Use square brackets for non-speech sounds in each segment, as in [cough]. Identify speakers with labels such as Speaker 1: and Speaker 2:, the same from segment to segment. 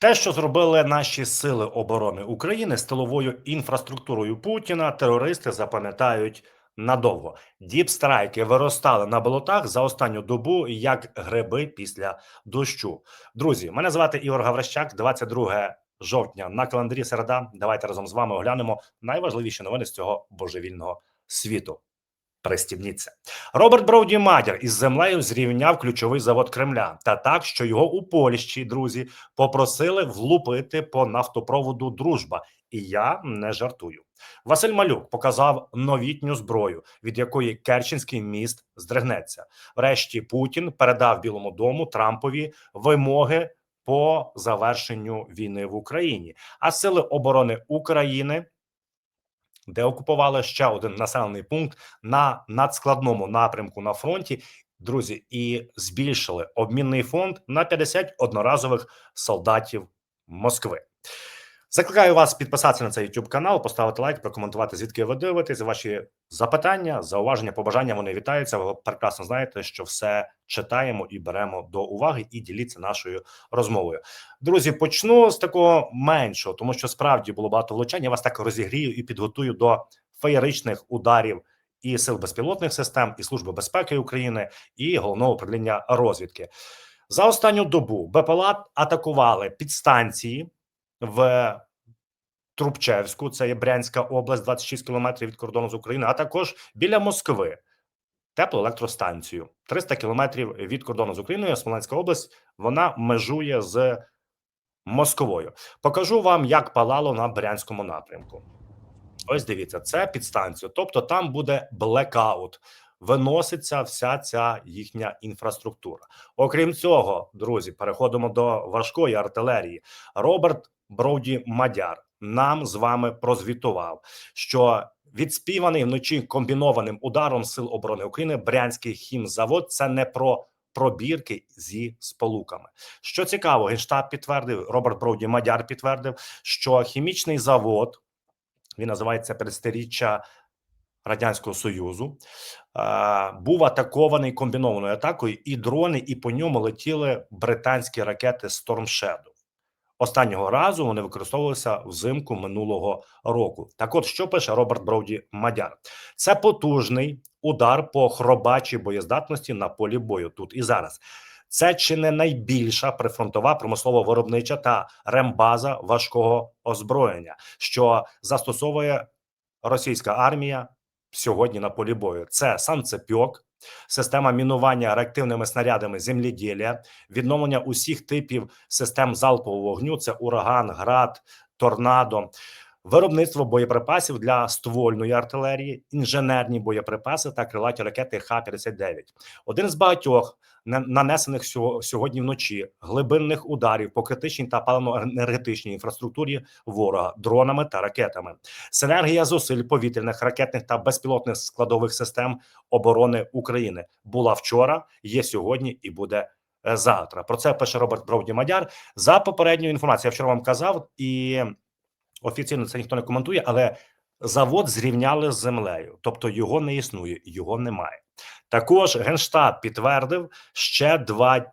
Speaker 1: Те, що зробили наші сили оборони України з тиловою інфраструктурою Путіна, терористи запам'ятають надовго. Діпстрайки виростали на болотах за останню добу як гриби після дощу. Друзі, мене звати Ігор Гаврищак, 22 жовтня на календарі середа. Давайте разом з вами оглянемо найважливіші новини з цього божевільного світу. Пристібніться. Роберт Броуді Мадяр із землею зрівняв ключовий завод Кремля та так, що його у Польщі, друзі, попросили влупити по нафтопроводу Дружба. І я не жартую. Василь Малюк показав новітню зброю, від якої Керченський міст здригнеться. Врешті Путін передав Білому дому Трампові вимоги по завершенню війни в Україні. А сили оборони України де окупували ще один населений пункт на надскладному напрямку на фронті. Друзі, і збільшили обмінний фонд на 50 одноразових солдатів Москви. Закликаю вас підписатися на цей YouTube канал, поставити лайк, прокоментувати, звідки ви дивитесь. Ваші запитання, зауваження, побажання вони вітаються. Ви прекрасно знаєте, що все читаємо і беремо до уваги, і діліться нашою розмовою. Друзі, почну з такого меншого, тому що справді було багато влучань. Я вас так розігрію і підготую до феєричних ударів і сил безпілотних систем, і служби безпеки України, і головного управління розвідки. За останню добу БПЛА атакували підстанції в Трубчевську, це є Брянська область, 26 кілометрів від кордону з Україною, а також біля Москви теплоелектростанцію 300 кілометрів від кордону з Україною. Смоленська область вона межує з Москвою. Покажу вам, як палало на Брянському напрямку. Ось дивіться, це підстанція. Тобто там буде блекаут. Виноситься вся ця їхня інфраструктура. Окрім цього, друзі, переходимо до важкої артилерії. Роберт Броуді Мадяр нам з вами прозвітував, що відспіваний вночі комбінованим ударом сил оборони України Брянський хімзавод це не про пробірки зі сполуками. Що цікаво, генштаб підтвердив Роберт Броуді Мадяр підтвердив, що хімічний завод він називається 50-річчя Радянського Союзу. е, Був атакований комбінованою атакою, і дрони, і по ньому летіли британські ракети Storm Shadow. Останнього разу вони використовувалися взимку минулого року. Так, от що пише Роберт Броуді Мадяр, це потужний удар по хробачій боєздатності на полі бою тут і зараз. Це чи не найбільша прифронтова промислово-виробнича та рембаза важкого озброєння, що застосовує російська армія сьогодні на полі бою. Це санцепьок, система мінування реактивними снарядами земліділля, відновлення усіх типів систем залпового вогню: це ураган, град, торнадо. Виробництво боєприпасів для ствольної артилерії, інженерні боєприпаси та крилаті ракети Х-59. Один з багатьох на- нанесених сього- сьогодні вночі глибинних ударів по критичній та паливно-енергетичній інфраструктурі ворога дронами та ракетами. Синергія зусиль повітряних ракетних та безпілотних складових систем оборони України була вчора, є сьогодні і буде е, завтра. Про це пише Роберт Броуді Мадяр. За попередньою інформацією, я вчора вам казав, і офіційно це ніхто не коментує, але завод зрівняли з землею, тобто його не існує, його немає. Також генштаб підтвердив ще два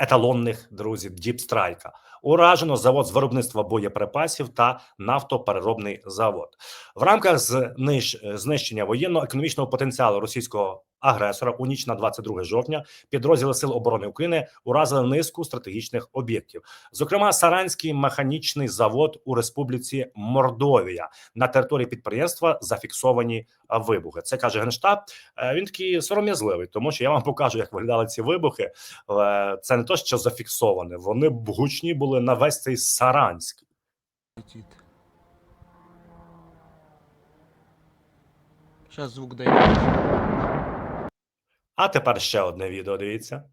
Speaker 1: еталонних друзів Діпстрайка. Уражено завод з виробництва боєприпасів та нафтопереробний завод в рамках знищ- знищення воєнно-економічного потенціалу російського агресора у ніч на 22 жовтня підрозділи Сил оборони України уразили низку стратегічних об'єктів, зокрема Саранський механічний завод у Республіці Мордовія. На території підприємства зафіксовані вибухи. Це каже генштаб. Е, Він такий сором'язливий, тому що я вам [laughs] покажу, як виглядали ці вибухи. Е, Це не то, що зафіксоване. Вони гучні були на весь цей Саранськ.
Speaker 2: летит. Сейчас звук дойдет.
Speaker 1: А тепер ще одне відео. Дивіться.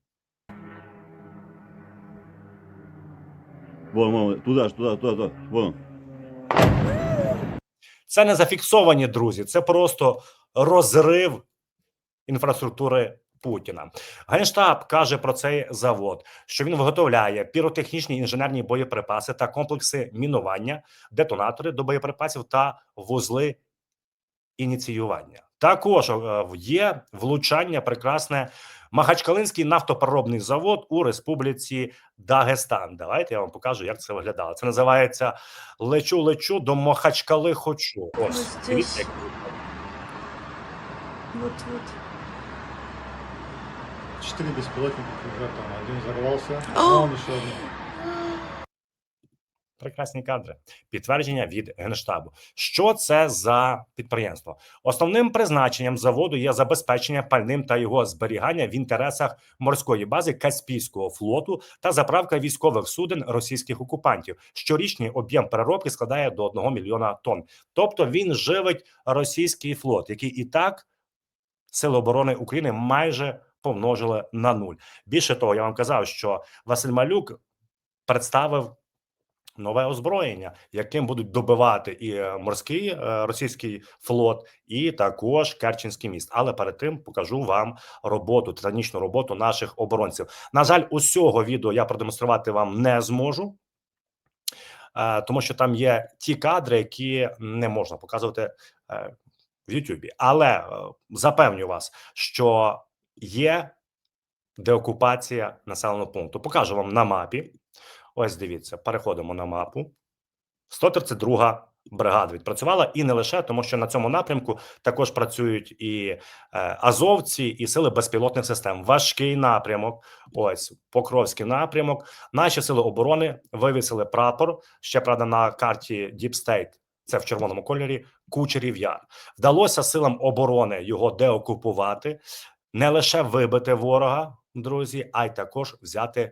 Speaker 3: Вон, вон, туда, ж, туда, туда, туда. Вон.
Speaker 1: Це не зафіксовані друзі, це просто розрив інфраструктури Путіна. Генштаб каже про цей завод, що він виготовляє піротехнічні інженерні боєприпаси та комплекси мінування, детонатори до боєприпасів та вузли ініціювання. Також е, є влучання прекрасне Махачкалинський нафтопереробний завод у Республіці Дагестан. Давайте я вам покажу, як це виглядало. Це називається Лечу, лечу до Махачкали хочу. Ось
Speaker 4: Ось
Speaker 1: дивіться, як
Speaker 4: Вот, вот.
Speaker 5: Четыре беспилотника уже там. Один взорвался,
Speaker 4: А!
Speaker 5: а он еще один.
Speaker 1: Прекрасні кадри. Підтвердження від Генштабу. Що це за підприємство? Основним призначенням заводу є забезпечення пальним та його зберігання в інтересах морської бази Каспійського флоту та заправка військових суден російських окупантів. Щорічний об'єм переробки складає до 1 мільйона тонн. Тобто він живить російський флот, який і так сили оборони України майже помножили на нуль. Більше того, я вам казав, що Василь Малюк представив нове озброєння, яким будуть добивати і е, морський е, російський флот, і також Керченський міст. Але перед тим покажу вам роботу, титанічну роботу наших оборонців. На жаль, усього відео я продемонструвати вам не зможу. е, Тому що там є ті кадри, які не можна показувати в Ютубі. Але запевню вас, що є деокупація населеного пункту. Покажу вам на мапі. Ось дивіться, переходимо на мапу. 132 бригада відпрацювала і не лише тому, що на цьому напрямку також працюють і е, азовці, і сили безпілотних систем. Важкий напрямок. Ось Покровський напрямок. Наші сили оборони вивісили прапор. Ще правда на карті Deep State, Це в червоному кольорі. Кучерів Яр. Вдалося силам оборони його деокупувати, не лише вибити ворога, друзі, а й також взяти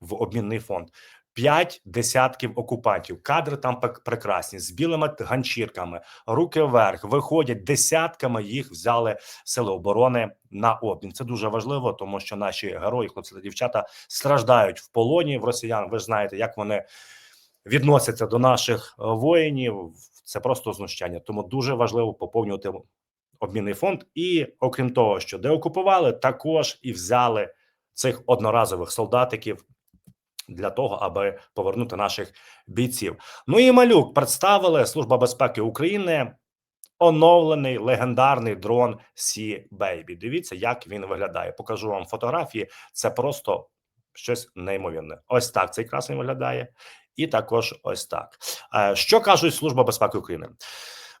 Speaker 1: в обмінний фонд. П'ять десятків окупантів. Кадри там прекрасні з білими ганчірками, руки вверх. Виходять десятками. Їх взяли сили оборони на обмін. Це дуже важливо, тому що наші герої, хлопці та дівчата, страждають в полоні в росіян. Ви ж знаєте, як вони відносяться до наших е, воїнів. Це просто знущання. Тому дуже важливо поповнювати обмінний фонд. І окрім того, що деокупували, також і взяли цих одноразових солдатиків для того, аби повернути наших бійців. Ну і малюк представили Служба безпеки України. Оновлений легендарний дрон Сі Бейбі. Дивіться, як він виглядає. Покажу вам фотографії. Це просто щось неймовірне. Ось так цей красень виглядає, і також ось так. Е, Що кажуть Служба безпеки України?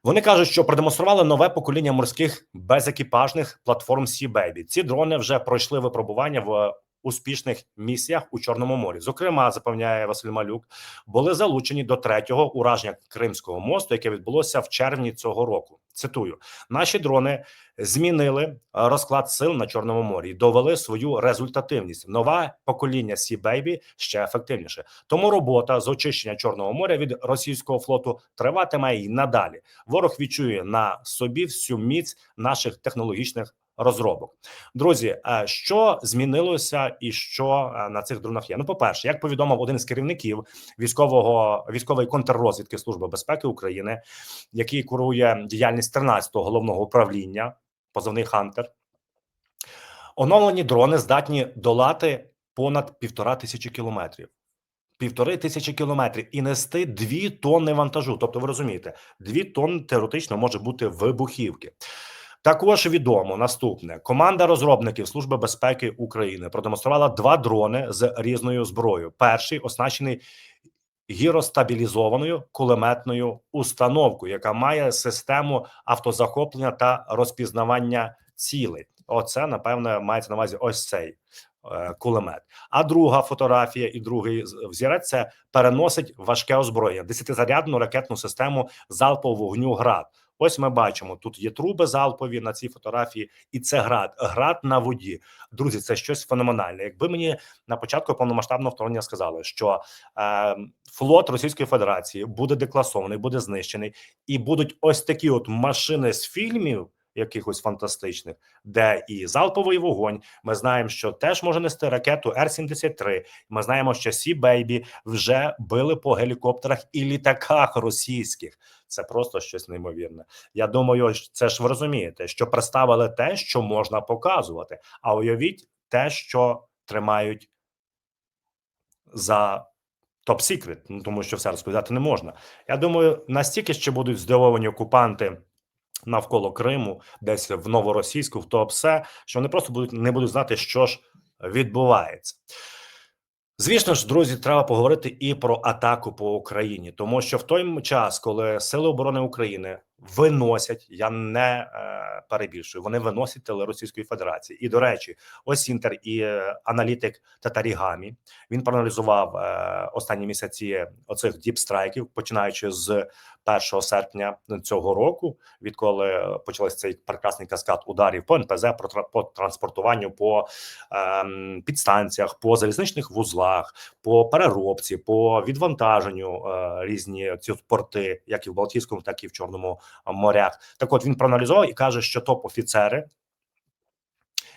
Speaker 1: Вони кажуть, що продемонстрували нове покоління морських безекіпажних платформ Sea Baby. Ці дрони вже пройшли випробування в успішних місіях у Чорному морі. Зокрема, запевняє Василь Малюк, були залучені до третього ураження Кримського мосту, яке відбулося в червні цього року. Цитую: наші дрони змінили розклад сил на Чорному морі і довели свою результативність. Нове покоління Sea Baby ще ефективніше. Тому робота з очищення Чорного моря від російського флоту триватиме і надалі. Ворог відчує на собі всю міць наших технологічних розробок. Друзі, е, що змінилося і що е, на цих дронах є? Ну, по перше, як повідомив один з керівників військового військової контррозвідки Служби безпеки України, який курує діяльність 13-го головного управління, позивний Хантер. Оновлені дрони здатні долати понад півтора тисячі кілометрів. Півтори тисячі кілометрів і нести дві тонни вантажу. Тобто, ви розумієте, дві тонни теоретично може бути вибухівки. Також відомо наступне: команда розробників Служби безпеки України продемонструвала два дрони з різною зброєю. Перший оснащений гіростабілізованою кулеметною установкою, яка має систему автозахоплення та розпізнавання цілей. Оце напевне мається на увазі ось цей е, кулемет. А друга фотографія і другий взірець це переносить важке озброєння, десятизарядну ракетну систему залпового вогню ГРАД. Ось ми бачимо, тут є труби залпові на цій фотографії, і це град, град на воді. Друзі, це щось феноменальне. Якби мені на початку повномасштабного вторгнення сказали, що е, флот Російської Федерації буде декласований, буде знищений, і будуть ось такі от машини з фільмів. Якихось фантастичних, де і залповий вогонь. Ми знаємо, що теж може нести ракету Р-73. Ми знаємо, що Сі Бейбі вже били по гелікоптерах і літаках російських. Це просто щось неймовірне. Я думаю, це ж ви розумієте, що представили те, що можна показувати. А уявіть те, що тримають за топ-секрет, ну тому що все розповідати не можна. Я думаю, настільки ще будуть здивовані окупанти навколо Криму, десь в новоросійську, в то все, що вони просто будуть не будуть знати, що ж відбувається. Звісно ж, друзі, треба поговорити і про атаку по Україні, тому що в той час, коли Сили оборони України виносять, я не е, перебільшую, вони виносять тили Російської Федерації. І до речі, ось інтер і е, аналітик Татарігамі він проаналізував е, останні місяці оцих діпстрайків, починаючи з 1 серпня цього року, відколи почався цей прекрасний каскад ударів по НПЗ, про по транспортуванню, по ем, підстанціях, по залізничних вузлах, по переробці, по відвантаженню е, різні ці порти, як і в Балтійському, так і в Чорному е, морях. Так, от він проаналізував і каже, що топ-офіцери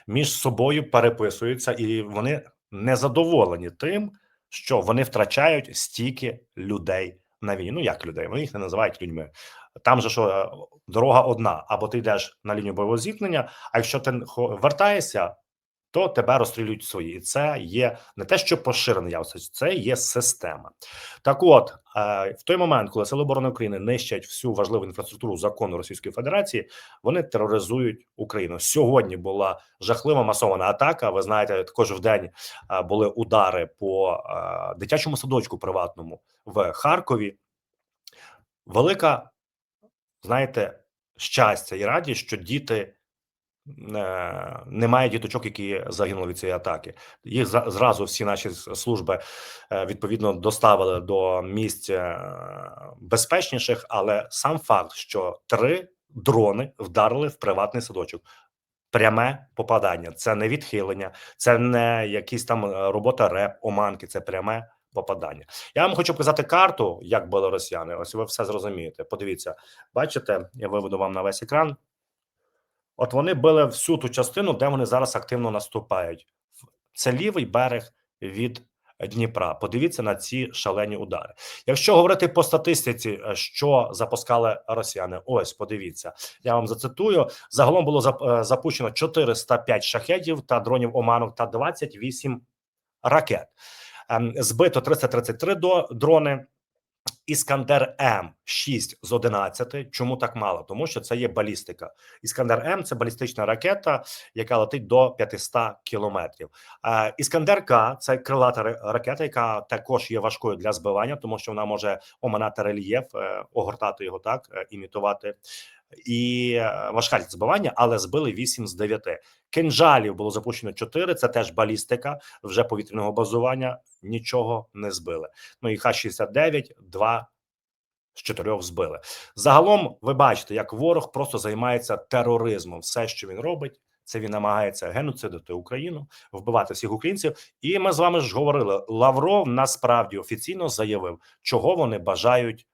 Speaker 1: між собою переписуються, і вони незадоволені тим, що вони втрачають стільки людей на війні. Ну як людей? Вони їх не називають людьми. Там же що е, дорога одна: або ти йдеш на лінію бойового зіткнення, а якщо ти вертаєшся, то тебе розстрілюють свої, і це є не те, що поширене явство, це є система. Так, от е, в той момент, коли Сили оборони України нищать всю важливу інфраструктуру закону Російської Федерації, вони тероризують Україну. Сьогодні була жахлива масована атака. Ви знаєте, також в день е, були удари по е, дитячому садочку приватному в Харкові. Велика, знаєте, щастя і радість, що діти. Е, Немає діточок, які загинули від цієї атаки. Їх зразу всі наші служби е, відповідно доставили до місць е, безпечніших. Але сам факт, що три дрони вдарили в приватний садочок. Пряме попадання, це не відхилення, це не якісь там робота реп, оманки, це пряме попадання. Я вам хочу показати карту, як били росіяни. Ось ви все зрозумієте. Подивіться, бачите, я виведу вам на весь екран. От вони били всю ту частину, де вони зараз активно наступають. Це лівий берег від Дніпра. Подивіться на ці шалені удари. Якщо говорити по статистиці, е, що запускали росіяни, ось подивіться, я вам зацитую. Загалом було е, запущено 405 шахедів та дронів оманок та 28 ракет. Ем, Збито 333 до дрони. Іскандер М 6 з 11. Чому так мало? Тому що це є балістика. Іскандер М це балістична ракета, яка летить до 500 кілометрів. Іскандер К це крилата ра- ракета, яка також є важкою для збивання, тому що вона може оминати рельєф, е, огортати його так, е, імітувати. І е, важка збивання, але збили 8 з 9. Кинжалів було запущено 4, Це теж балістика вже повітряного базування. Нічого не збили. Ну і Х-69, 2 з 4 збили. Загалом, ви бачите, як ворог просто займається тероризмом. Все, що він робить, це він намагається геноцидити Україну, вбивати всіх українців. І ми з вами ж говорили: Лавров насправді офіційно заявив, чого вони бажають.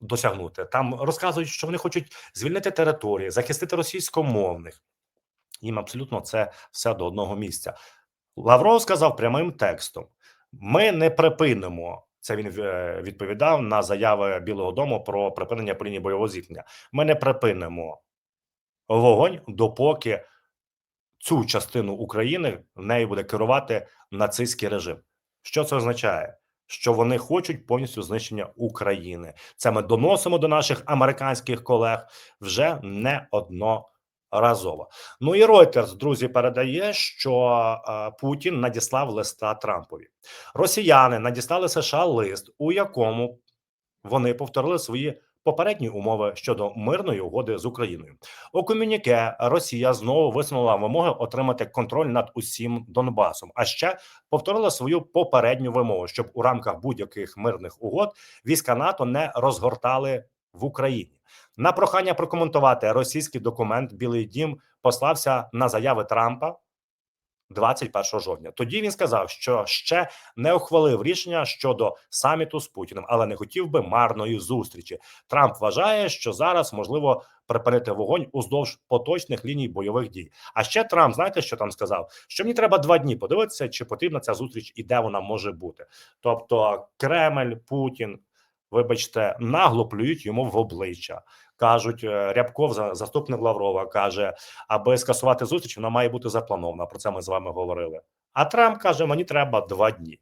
Speaker 1: Досягнути там розказують, що вони хочуть звільнити території, захистити російськомовних. Їм абсолютно це все до одного місця. Лавров сказав прямим текстом: ми не припинимо. Це він е, відповідав на заяви Білого Дому про припинення по лінії бойового зіткнення. Ми не припинимо вогонь, допоки цю частину України в неї буде керувати нацистський режим. Що це означає? Що вони хочуть повністю знищення України. Це ми доносимо до наших американських колег вже не одноразово. Ну і Reuters, друзі, передає, що е, Путін надіслав листа Трампові. Росіяни надіслали США лист, у якому вони повторили свої попередні умови щодо мирної угоди з Україною. У комюніке Росія знову висунула вимоги отримати контроль над усім Донбасом. А ще повторила свою попередню вимогу, щоб у рамках будь-яких мирних угод війська НАТО не розгортали в Україні. На прохання прокоментувати російський документ Білий Дім послався на заяви Трампа 21 жовтня. Тоді він сказав, що ще не ухвалив рішення щодо саміту з Путіним, але не хотів би марної зустрічі. Трамп вважає, що зараз можливо припинити вогонь уздовж поточних ліній бойових дій. А ще Трамп, знаєте, що там сказав? Що мені треба два дні подивитися, чи потрібна ця зустріч і де вона може бути. Тобто, Кремль, Путін, вибачте, нагло плюють йому в обличчя. Кажуть, е, Рябков, за- заступник Лаврова, каже, аби скасувати зустріч, вона має бути запланована. Про це ми з вами говорили. А Трамп каже: мені треба два дні.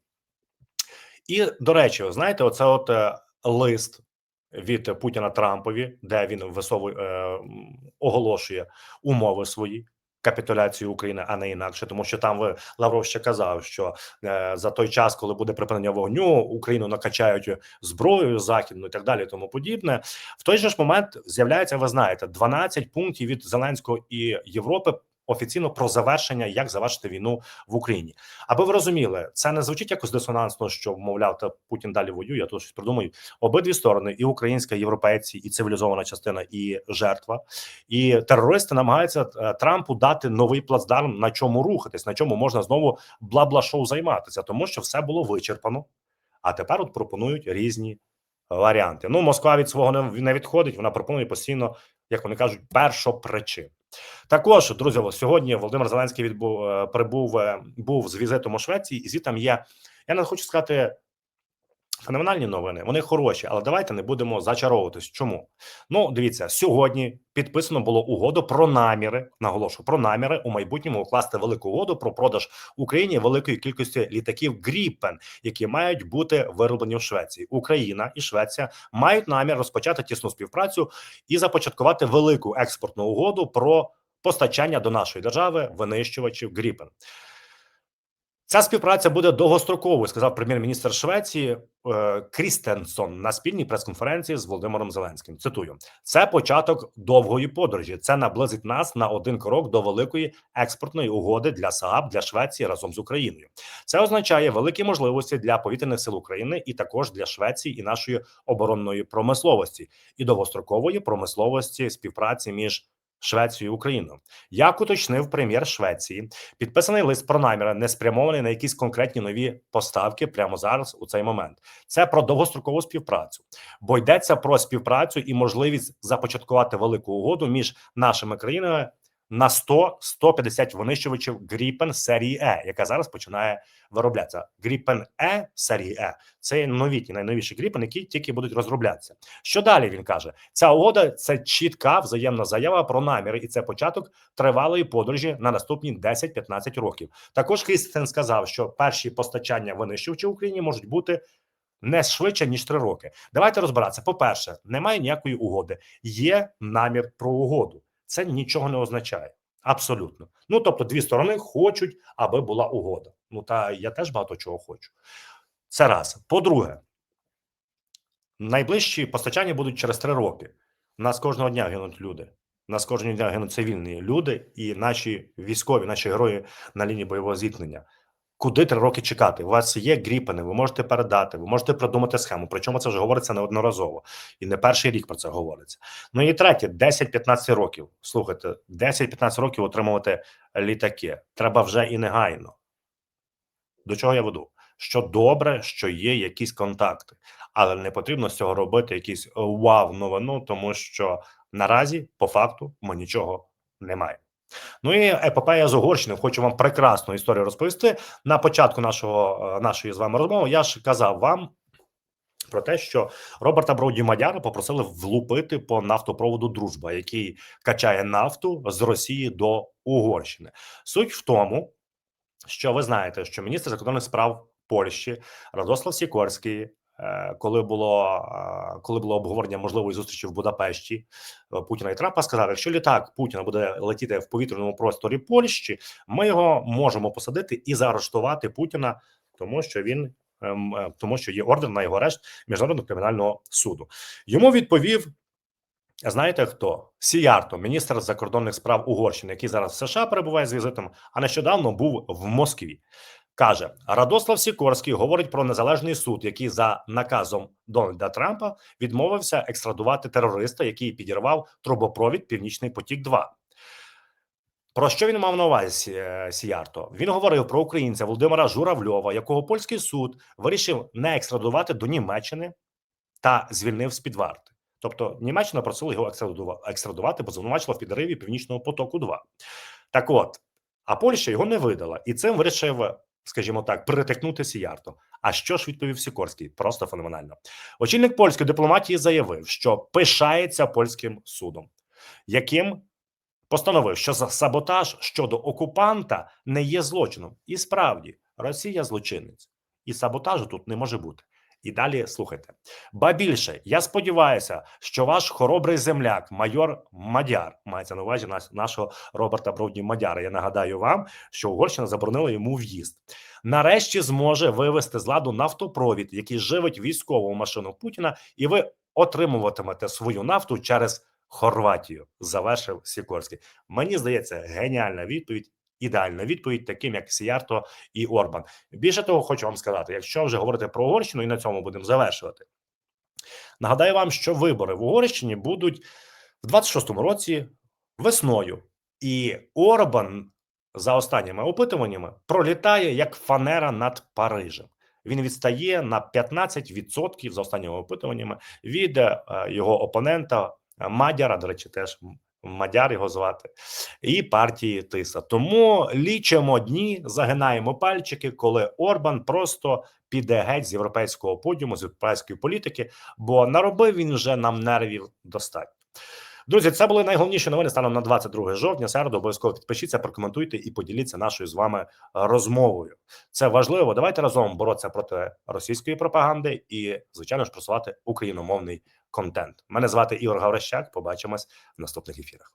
Speaker 1: І до речі, знаєте, оце от е, лист від Путіна Трампові, де він висовує е, оголошує умови свої. Капітуляцію України, а не інакше, тому що там ви Лавров ще казав, що е, за той час, коли буде припинення вогню, Україну накачають зброєю західну і так далі, тому подібне. В той же ж момент з'являється, ви знаєте, 12 пунктів від Зеленського і Європи офіційно про завершення, як завершити війну в Україні. Аби ви розуміли, це не звучить якось дисонансно, що мовляв, та Путін далі воює. Я тут щось придумаю. Обидві сторони, і українська, і європейці, і цивілізована частина, і жертва, і терористи намагаються е, Трампу дати новий плацдарм, на чому рухатись, на чому можна знову бла-бла-шоу займатися, тому що все було вичерпано. А тепер от пропонують різні варіанти. Ну, Москва від свого не відходить. Вона пропонує постійно, як вони кажуть, першопричин. Також, друзі, сьогодні Володимир Зеленський відбув е, прибув е, був з візитом у Швеції, і звідти є. Я не хочу сказати феноменальні новини. Вони хороші, але давайте не будемо зачаровуватись. Чому? Ну, дивіться, сьогодні підписано було угоду про наміри. Наголошую про наміри у майбутньому укласти велику угоду про продаж Україні великої кількості літаків Гріпен, які мають бути вироблені в Швеції. Україна і Швеція мають намір розпочати тісну співпрацю і започаткувати велику експортну угоду про постачання до нашої держави винищувачів Гріпен. Ця співпраця буде довгостроковою, сказав прем'єр-міністр Швеції е, Крістенсон на спільній прес-конференції з Володимиром Зеленським. Цитую: це початок довгої подорожі. Це наблизить нас на один крок до великої експортної угоди для СААБ для Швеції разом з Україною. Це означає великі можливості для повітряних сил України і також для Швеції і нашої оборонної промисловості і довгострокової промисловості співпраці між Швецією і Україну, Як уточнив прем'єр Швеції, підписаний лист про наміри не спрямований на якісь конкретні нові поставки прямо зараз у цей момент. Це про довгострокову співпрацю, бо йдеться про співпрацю і можливість започаткувати велику угоду між нашими країнами на 100-150 винищувачів Gripen серії Е, яка зараз починає вироблятися. Gripen Е серії Е це новітні, найновіші Gripen, які тільки будуть розроблятися. Що далі він каже? Ця угода це чітка взаємна заява про наміри, і це початок тривалої подорожі на наступні 10-15 років. Також Крістен сказав, що перші постачання винищувачів Україні можуть бути. Не швидше ніж три роки. Давайте розбиратися. По перше, немає ніякої угоди. Є намір про угоду. Це нічого не означає. Абсолютно. Ну тобто, дві сторони хочуть, аби була угода. Ну та я теж багато чого хочу. Це раз. По-друге, найближчі постачання будуть через три роки. Нас кожного дня гинуть люди. Нас кожного дня гинуть цивільні люди і наші військові, наші герої на лінії бойового зіткнення. Куди три роки чекати? У вас є гріпени, ви можете передати, ви можете придумати схему. Причому це вже говориться неодноразово, і не перший рік про це говориться. Ну і третє, 10-15 років. Слухайте, 10-15 років отримувати літаки. Треба вже і негайно. До чого я веду? Що добре, що є якісь контакти, але не потрібно з цього робити якісь вау новину, тому що наразі по факту ми нічого не маємо. Ну і епопея з Угорщини. Хочу вам прекрасну історію розповісти. На початку нашого е, нашої з вами розмови я ж казав вам про те, що Роберта Броуді Мадяра попросили влупити по нафтопроводу Дружба, який качає нафту з Росії до Угорщини. Суть в тому, що ви знаєте, що міністр закордонних справ Польщі Радослав Сікорський. Е, Коли було е, коли було обговорення можливої зустрічі в Будапешті е, Путіна і Трампа, сказав: якщо літак Путіна буде летіти в повітряному просторі Польщі, ми його можемо посадити і заарештувати Путіна, тому що він ем, тому, що є ордер на його арешт міжнародного кримінального суду. Йому відповів. Знаєте хто? Сіярто, міністр закордонних справ Угорщини, який зараз в США перебуває з візитом, а нещодавно був в Москві. Каже Радослав Сікорський говорить про незалежний суд, який за наказом Дональда Трампа відмовився екстрадувати терориста, який підірвав трубопровід Північний потік. 2 про що він мав на увазі е, Сіярто? Він говорив про українця Володимира Журавльова, якого польський суд вирішив не екстрадувати до Німеччини та звільнив з під варти. Тобто Німеччина просила його екстрадува- екстрадувати, бо звинувачила в підриві Північного потоку. 2 так от, а Польща його не видала, і цим вирішив, скажімо так, перетикнути Сіярто. А що ж відповів Сікорський? Просто феноменально. Очільник польської дипломатії заявив, що пишається польським судом, яким постановив, що за саботаж щодо окупанта не є злочином. І справді, Росія злочинець, і саботажу тут не може бути. І далі слухайте. Ба більше, я сподіваюся, що ваш хоробрий земляк, майор Мадяр, мається на увазі нашого Роберта Бродні Мадяра. Я нагадаю вам, що Угорщина заборонила йому в'їзд. Нарешті зможе вивести з ладу нафтопровід, який живить військову машину Путіна, і ви отримуватимете свою нафту через Хорватію. Завершив Сікорський. Мені здається, геніальна відповідь. Ідеальна відповідь, таким як Сіярто і Орбан. Більше того, хочу вам сказати, якщо вже говорити про Угорщину, і на цьому будемо завершувати. Нагадаю вам, що вибори в Угорщині будуть в 26-му році весною, і Орбан за останніми опитуваннями пролітає як фанера над Парижем. Він відстає на 15% за останніми опитуваннями від е, його опонента Мадяра. До речі, теж Мадяр його звати, і партії Тиса. Тому лічимо дні, загинаємо пальчики, коли Орбан просто піде геть з європейського подіуму, з європейської політики, бо наробив він вже нам нервів достатньо. Друзі, це були найголовніші новини станом на 22 жовтня. Середу обов'язково підпишіться, прокоментуйте і поділіться нашою з вами розмовою. Це важливо. Давайте разом боротися проти російської пропаганди і, звичайно ж, просувати україномовний контент. Мене звати Ігор Гаврищак. Побачимось в наступних ефірах.